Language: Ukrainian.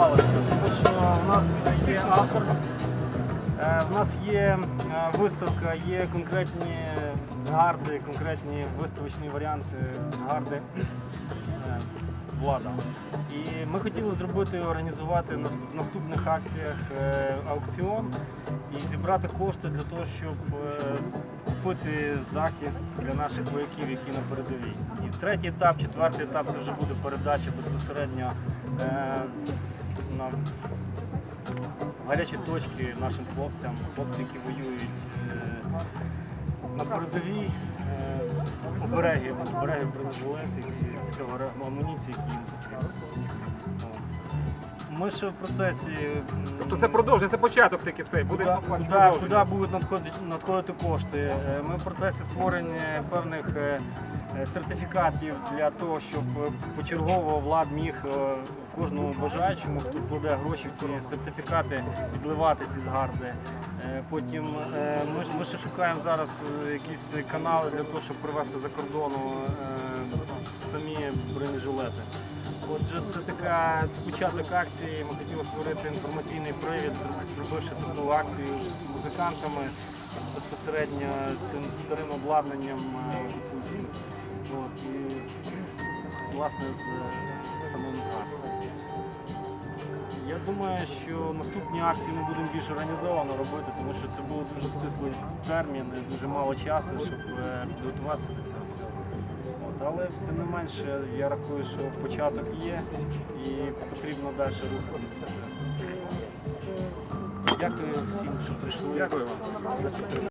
сформувалася? Тому що в нас є автор, е, в нас є е, виставка, є конкретні згарди, конкретні виставочні варіанти згарди е, влада. І ми хотіли зробити, організувати в наступних акціях е, аукціон і зібрати кошти для того, щоб е, купити захист для наших вояків, які на передовій. І третій етап, четвертий етап це вже буде передача безпосередньо е, на гарячі точки нашим хлопцям, хлопці, які воюють е, на передовій. е, Обереги, обереги бронежилети і всього амуніції, які їм потрібно. Ми ще в процесі. Тобто це продовження, це початок такий цей, буде Куди, куди, куди будуть надходити, надходити кошти? Е, Ми в процесі створення певних е, е, сертифікатів для того, щоб почергово влад міг кожному бажаючому, хто вкладе гроші в ці сертифікати, відливати ці згарди. Потім ми, ж- ми ще шукаємо зараз якісь канали для того, щоб привезти за кордону самі бронежилети. Отже, це така початок акції. Ми хотіли створити інформаційний привід, зроб- зробивши таку акцію з музикантами безпосередньо цим старим обладнанням е, гуцульським. От, і власне з е, самим згадом. Я думаю, що наступні акції ми будемо більш організовано робити, тому що це був дуже стислий термін, і дуже мало часу, щоб е, підготуватися до цього всього. От, але тим не менше, я рахую, що початок є і потрібно далі рухатися. Дякую всім, що прийшли. Дякую вам.